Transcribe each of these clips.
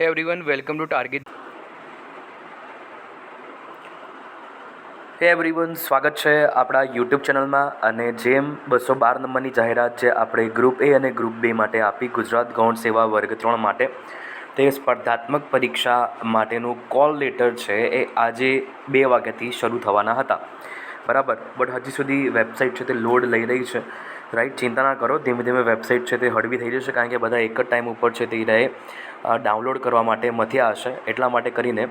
Everyone, welcome to Target. Hey everyone સ્વાગત છે આપણા યુટ્યુબ ચેનલમાં અને જેમ બસો બાર નંબરની જાહેરાત જે આપણે ગ્રુપ એ અને ગ્રુપ બે માટે આપી ગુજરાત ગૌણ સેવા વર્ગ ત્રણ માટે તે સ્પર્ધાત્મક પરીક્ષા માટેનું કોલ લેટર છે એ આજે બે વાગ્યાથી શરૂ થવાના હતા. બરાબર? બટ હજી સુધી વેબસાઇટ છે તે લોડ લઈ રહી છે. રાઈટ ચિંતા ના કરો ધીમે ધીમે વેબસાઇટ છે તે હળવી થઈ જશે કારણ કે બધા એક જ ટાઈમ ઉપર છે તે રહે. ડાઉનલોડ કરવા માટે મથ્યા હશે. એટલા માટે કરીને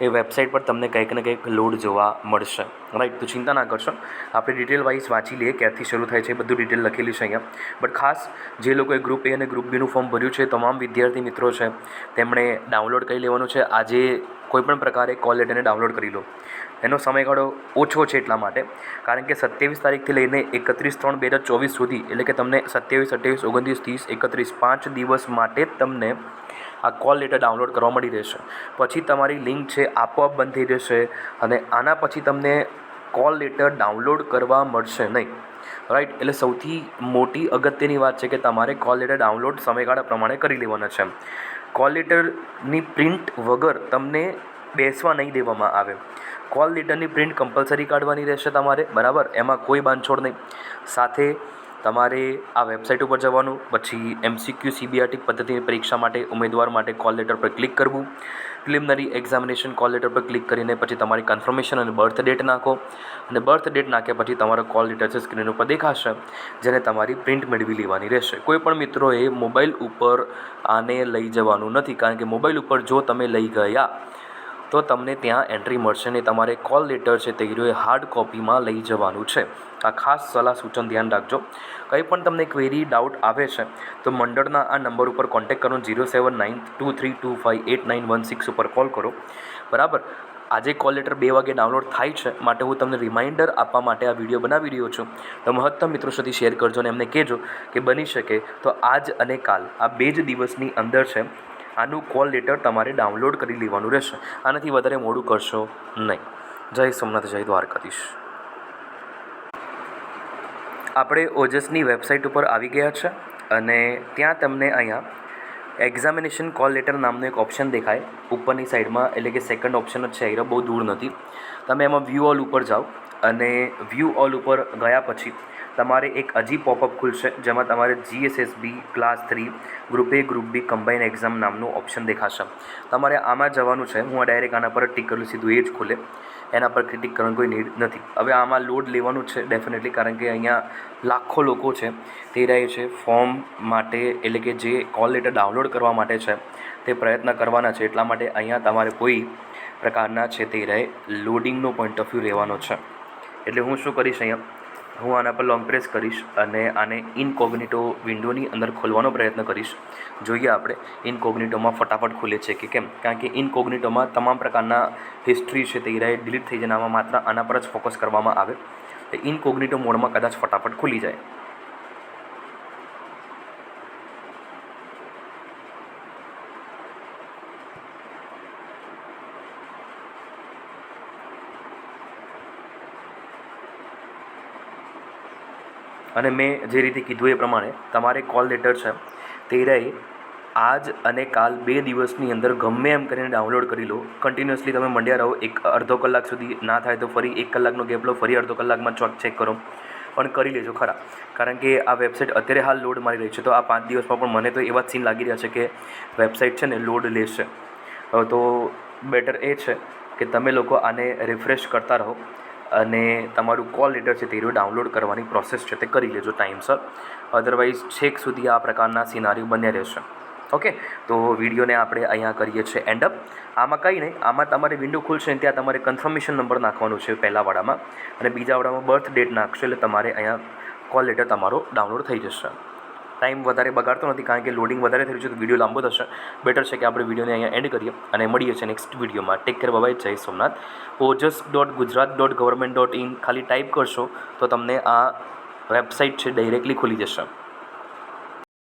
એ વેબસાઇટ પર તમને કંઈક ને કંઈક લોડ જોવા મળશે. રાઈટ તો ચિંતા ના કરશો. આપણે ડિટેલ વાઇઝ વાંચી લઈએ ક્યાંથી શરૂ થાય છે બધું ડિટેલ લખેલી છે અહીંયા. બટ ખાસ જે લોકોએ ગ્રુપ એ અને ગ્રુપ બીનું ફોર્મ ભર્યું છે તમામ વિદ્યાર્થી મિત્રો છે, તેમણે ડાઉનલોડ કરી લેવાનું છે. આજે કોઈપણ પ્રકારે કોલ લેટરને ડાઉનલોડ કરી લો. એનો સમયગાળો ઓછો છે એટલા માટે, કારણ કે સત્યાવીસ તારીખથી લઈને એકત્રીસ ત્રણ બે હજાર ચોવીસ સુધી, એટલે કે તમને સત્યાવીસ, અઠ્યાવીસ, ઓગણત્રીસ, ત્રીસ, એકત્રીસ, પાંચ દિવસ માટે તમને આ કોલ લેટર ડાઉનલોડ કરવા મળી રહેશે. પછી તમારી લિંક છે આપોઆપ બંધ થઈ જશે અને આના પછી તમને કોલ લેટર ડાઉનલોડ કરવા મળશે નહીં. રાઈટ? એટલે સૌથી મોટી અગત્યની વાત છે કે તમારે કોલ લેટર ડાઉનલોડ સમયગાળા પ્રમાણે કરી લેવાના છે. કોલ લેટરની પ્રિન્ટ વગર તમને બેસવા નહીં દેવામાં આવે. કોલ લેટરની પ્રિન્ટ કમ્પલસરી કાઢવાની રહેશે તમારે, બરાબર? એમાં કોઈ બાંધછોડ નહીં. સાથે તમારે આ વેબસાઇટ ઉપર જવાનું, પછી એમસીક્યુ, સીબીઆરટી પદ્ધતિની પરીક્ષા માટે, ઉમેદવાર માટે કોલ લેટર પર ક્લિક કરવું. પ્રિલિમિનરી એક્ઝામિનેશન કોલ લેટર પર ક્લિક કરીને પછી તમારી કન્ફર્મેશન અને બર્થ ડેટ નાખો. અને બર્થ ડેટ નાખ્યા પછી તમારો કોલ લેટર છે સ્ક્રીન ઉપર દેખાશે, જેને તમારી પ્રિન્ટ મેળવી લેવાની રહેશે. કોઈ પણ મિત્રોએ મોબાઈલ ઉપર આને લઈ જવાનું નથી, કારણ કે મોબાઈલ ઉપર જો તમે લઈ ગયા તો તમને ત્યાં એન્ટ્રી મળશે ને તમારે કોલ લેટર છે તે હીરોએ હાર્ડ કોપીમાં લઈ જવાનું છે. આ ખાસ સલાહ સૂચન ધ્યાન રાખજો. કંઈ પણ તમને ક્વેરી ડાઉટ આવે છે, તો મંડળના આ નંબર ઉપર કોન્ટેક્ટ કરો zero seven nine two three two five eight nine one six ઉપર કોલ કરો. બરાબર? આજે કોલ લેટર બે વાગે ડાઉનલોડ થાય છે, માટે હું તમને રિમાઇન્ડર આપવા માટે આ વીડિયો બનાવી રહ્યો છું. તો મહત્તમ મિત્રો સુધી શેર કરજો અને એમને કહેજો કે બની શકે તો આજ અને કાલ. આ બે જ દિવસની અંદર છે. આનું કોલ લેટર તમારે ડાઉનલોડ કરી લેવાનું રહેશે. આનાથી વધારે મોડું કરશો નહીં. જય સોમનાથ, જય દ્વારકાધીશ. આપણે ઓજસની વેબસાઇટ ઉપર આવી ગયા છે અને ત્યાં તમને અહીંયા એક્ઝામિનેશન કોલ લેટર નામનો એક ઓપ્શન દેખાય. ઉપરની સાઈડમાં એટલે કે સેકન્ડ ઓપ્શન જ છે, એ બહુ દૂર નથી. તમે એમાં વ્યૂ ઓલ ઉપર જાઓ. અને વ્યૂ ઓલ ઉપર ગયા પછી તમારે એક હજી પોપઅપ ખુલશે, જેમાં તમારે GSSB class three group A group B combine exam નામનું ઓપ્શન દેખાશે. તમારે આમાં જવાનું છે. હું આ ડાયરેક્ટ આના પર ટીક કરું સીધું એ જ ખુલે. એના પર ક્રિટિક કરવાની કોઈ નીડ નથી. હવે આમાં લોડ લેવાનું છે ડેફિનેટલી કારણ કે અહીંયા લાખો લોકો છે. તે રહે છે ફોર્મ માટે, એટલે કે જે કોલ લેટર ડાઉનલોડ કરવા માટે છે, તે પ્રયત્ન કરવાના છે. એટલા માટે અહીંયા તમારે કોઈ પ્રકારના છે તે રહે લોડિંગનો પોઈન્ટ ઓફ વ્યૂ રહેવાનો છે. એટલે હું શું કરીશ અહીંયા? હું આના પર લોંગ પ્રેસ કરીશ અને આને ઇનકોગ્નિટો વિન્ડોની અંદર ખોલવાનો પ્રયત્ન કરીશ. જોઈએ આપણે ઇનકોગ્નિટોમાં ફટાફટ ખુલે છે કે કેમ? કારણ કે ઇનકોગ્નિટોમાં તમામ પ્રકારના હિસ્ટ્રી છે તે રાય ડિલીટ થઈ જાય માત્ર આના પર જ ફોકસ કરવામાં આવે. તો ઇનકોગ્નિટો મોડમાં કદાચ ફટાફટ ખુલી જાય. અને મેં જે રીતે કીધું એ પ્રમાણે તમારે કોલ લેટર છે, તે રહી. આજ અને કાલ બે દિવસની અંદર ગમે એમ કરીને ડાઉનલોડ કરી લો. કન્ટિન્યુઅસલી તમે મંડ્યા રહો. એક અડધો કલાક સુધી ના થાય તો ફરી એક કલાકનો ગેપ લો. ફરી અડધો કલાકમાં ચોક ચેક કરો. પણ કરી લેજો ખરા. કારણ કે આ વેબસાઇટ અત્યારે હાલ લોડ મારી રહી છે. તો આ પાંચ દિવસમાં પણ મને તો એવા સીન લાગી રહ્યા છે કે વેબસાઇટ છે ને લોડ લેશે. તો બેટર એ છે કે તમે લોકો આને રિફ્રેશ કરતા રહો. અને તમારું કોલ લેટર છે તે ડાઉનલોડ કરવાની પ્રોસેસ છે તે કરી લેજો ટાઈમસર અધરવાઇઝ છેક સુધી આ પ્રકારના સિનારીઓ બન્યા રહેશે. ઓકે તો વિડીયોને આપણે અહીંયા કરીએ છીએ એન્ડ અપ આમાં કંઈ નહીં, આમાં તમારે વિન્ડો ખુલશે ને ત્યાં તમારે કન્ફર્મેશન નંબર નાખવાનો છે પહેલા વાળામાં. અને બીજા વાળામાં બર્થ ડેટ નાખશો એટલે તમારે અહીંયા કોલ લેટર તમારો ડાઉનલોડ થઈ જશે. ટાઈમ વધારે બગાડતો નથી કારણ કે લોડિંગ વધારે થયું છે, તો વીડિયો લાંબો થશે. બેટર છે કે આપણે વિડીયોને અહીંયા એન્ડ કરીએ અને મળીએ છીએ નેક્સ્ટ વિડીયોમાં take care bye Jai Somnath. Ojas dot Gujarat dot government dot in ખાલી ટાઈપ કરશો તો તમને આ વેબસાઇટ છે ડાયરેક્ટલી ખુલી જશે.